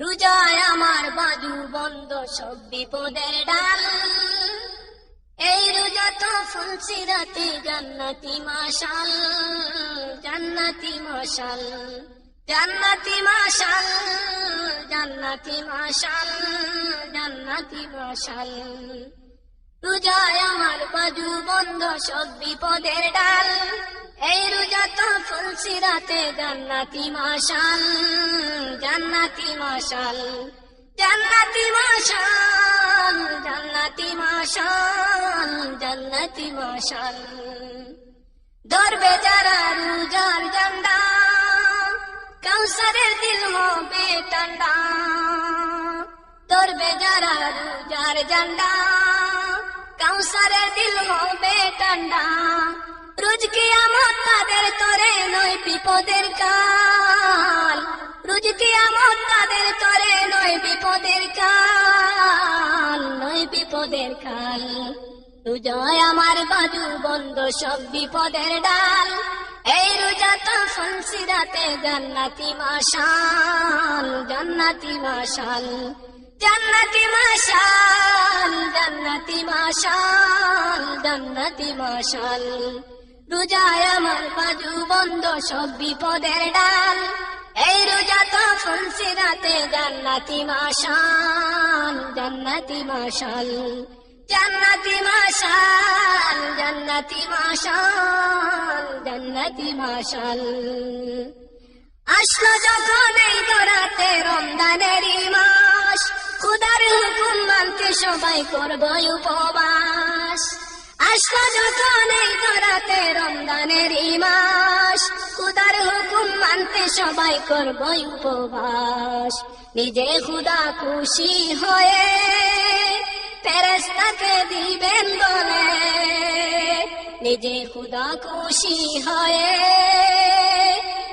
রোজায় আমার বাজু বন্ধ, সব বিপদের ডাল। এই রোজা তো ফুলসি রাতে জান্নাতি মাশাল জান্নাতি মাশাল জান্নাতি মাশাল জান্নাতি মাশাল জান্নাতি মাশাল। রোজায় আমার বাজু বন্ধ, সব বিপদের ডাল। এই রোজা তো ফুলসি রাতে, জান্নাতি মাশাল জান্নাতি মাশাল জান্নাতি মাশাল জান্নাতি মাশাল জান্নাতি মাশাল। ধরবে যারা রোজার জান্ডা, কাউসারের দিল হবে ঠান্ডা ধরবে যারা রোজার জান্ডা কাউসারের দিল হবে ঠান্ডা রোজ কিয়ামত তাদের তরে নয় বিপদের কাল। রোজ কিয়ামত তাদের তরে নয় বিপদের কাল, নয় বিপদের কাল। রোজায় আমার বাজু বন্ধ সব বিপদের ডাল। এই রোজা তো ফুলসিরাতে জান্নাতি মাশাল জান্নাতি মাশাল। জান্নাতি মাশাল জান্নাতি মাশাল জান্নাতি মাশাল। রোজায় আমার বাজু বন্ধ, সব বিপদের ডাল। এই রোজা তো ফুলসিরাতে জান্নাতি মাশাল জান্নাতি মাশাল। জান্নাতি মাশাল জান্নাতি মাশাল জান্নাতি মাশাল। আসলো যখন এই মাস খুদার হুকুম মানতে সবাই করব উপবাস। আসলো যখন এই দরাতে রমজানেরই মাস খুদার হুকুম মানতে সবাই করব উপবাস। নিজে খুদা খুশি হয়ে ফেরেস্তাকে দিবেন বলে। নিজে খুদা খুশি হয়ে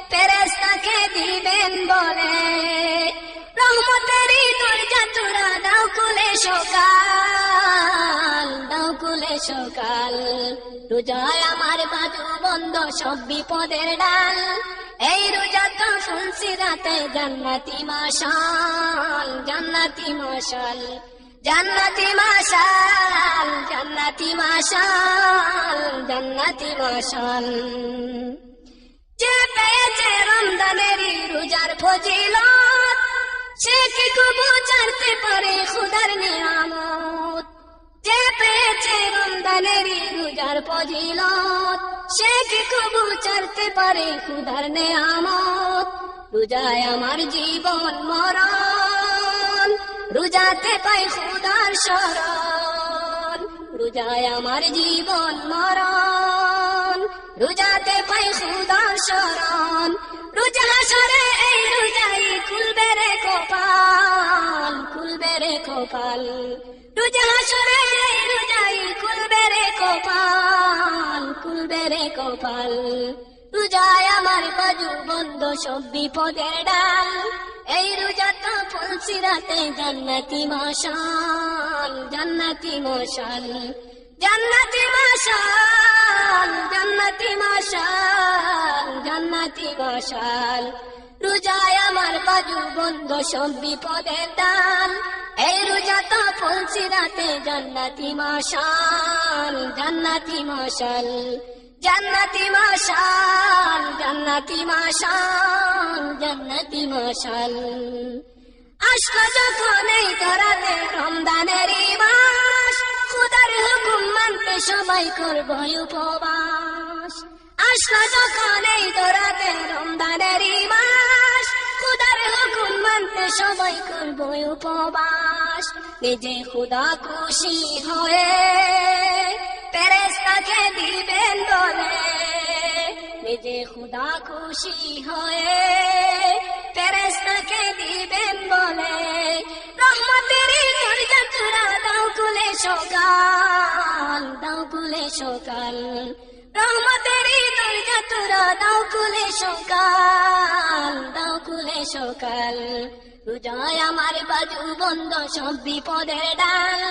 ফেরেস্তাকে দিবেন বলে। সকাল, দাও কুলে সকাল। রোজায় আমার বাজু বন্ধ, সব বিপদের ডাল। এই রোজা তো শুনছি রাতে জান্নাতি মাশাল জান্নাতি মাশাল জান্নাতি মাশাল জান্নাতি মাশাল জান্নাতি মাশাল। যে পেয়েছে রমজানেরই রোজার ফজিলত, সে কি জানতে পারে খুদার নিয়ামত। যে পেয়েছে রমজানেরই রোজার ফজিলত, সে কি কবু জানতে পারে খুদার নিয়ামত? রোজায় আমার জীবন মরণ, রোজাতে পাই খুদার শরণ রোজায় আমার জীবন মরণ, রোজাতে পাই খুদার আমার বাজু বন্ধ সব বিপদের ডাল। এই রোজা তো ফুলসি রাতে জান্নাতি মশাল জান্নাতি মশাল জান্নাতি মশাল জান্নাতি মশাল জান্নাতি মশাল। রোজায় আমার বাজু বন্ধ সব বিপদের ডাল এই রোজা তো ফুলসি রাতে জান্নাতি মশাল জান্নাতি মশাল জান্নাতি মশাল জান্নাতি মশাল জান্নাতি মশাল। আসলো যখন এই ধরাতে রমদানেরই মাস খুদার হুকুম মানতে সবাই করব উপবাস। আসলো যখন এই ধরাতে রমদানেরই মাস মানতে সবাই করব উপবাস। নিজে খুদা খুশি হয়ে ফেরেস্তাকে দিবেন বলে। নিজে খুদা খুশি হয়ে ফেরেস্তাকে দিবেন বলে। রহমতের দরজা দাও কুলে সকাল, দাও কুলে সকাল। রহমতের দরজা তোরা দাও কুলে সকাল, দাও কুলে সকাল। রোজায় আমার বাজু বন্ধ, সব বিপদের ডাল।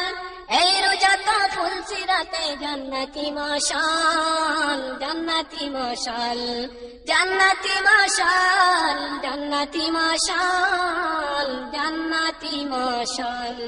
এই রোজা তো ফুলসি রাতে, জান্নাতি মশাল জান্নাতি মশাল জান্নাতি মশাল জান্নাতি মশাল বাতি মশাল।